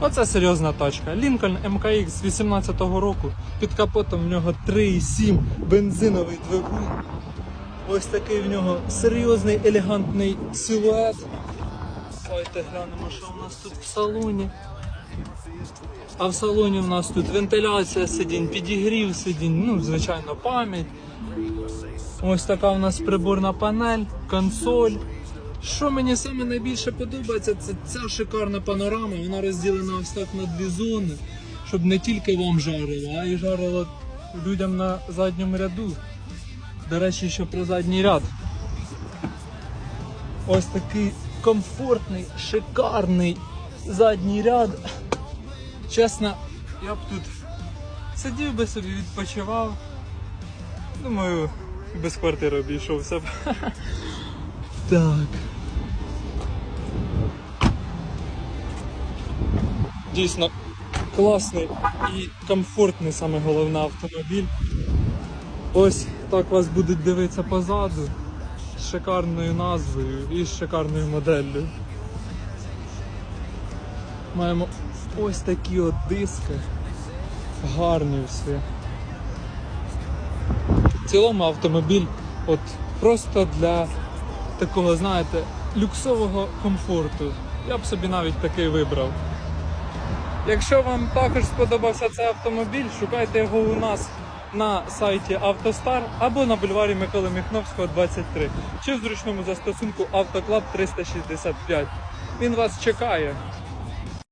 Оце серйозна тачка. Lincoln MKX з 18-го року. Під капотом в нього 3,7 бензиновий двигун. Ось такий в нього серйозний елегантний силует. Давайте глянемо, що у нас тут в салоні. А в салоні в нас тут вентиляція сидінь, підігрів сидінь, ну, звичайно, пам'ять. Ось така у нас приборна панель, консоль. Що мені саме найбільше подобається, це ця шикарна панорама. Вона розділена ось так на дві зони, щоб не тільки вам жарило, а й жарило людям на задньому ряду. До речі, що про задній ряд. Ось такий комфортний, шикарний задній ряд. Чесно, я б тут сидів би собі, відпочивав. Думаю, без квартири обійшовся б. Так. Дійсно класний і комфортний саме головне автомобіль. Ось так вас будуть дивитися позаду з шикарною назвою і з шикарною моделлю. Маємо ось такі от диски. Гарні всі. В цілому автомобіль от просто для такого, знаєте, люксового комфорту. Я б собі навіть такий вибрав. Якщо вам також сподобався цей автомобіль, шукайте його у нас на сайті Автостар або на бульварі Миколи Міхновського 23, чи в зручному застосунку Автоклаб 365. Він вас чекає.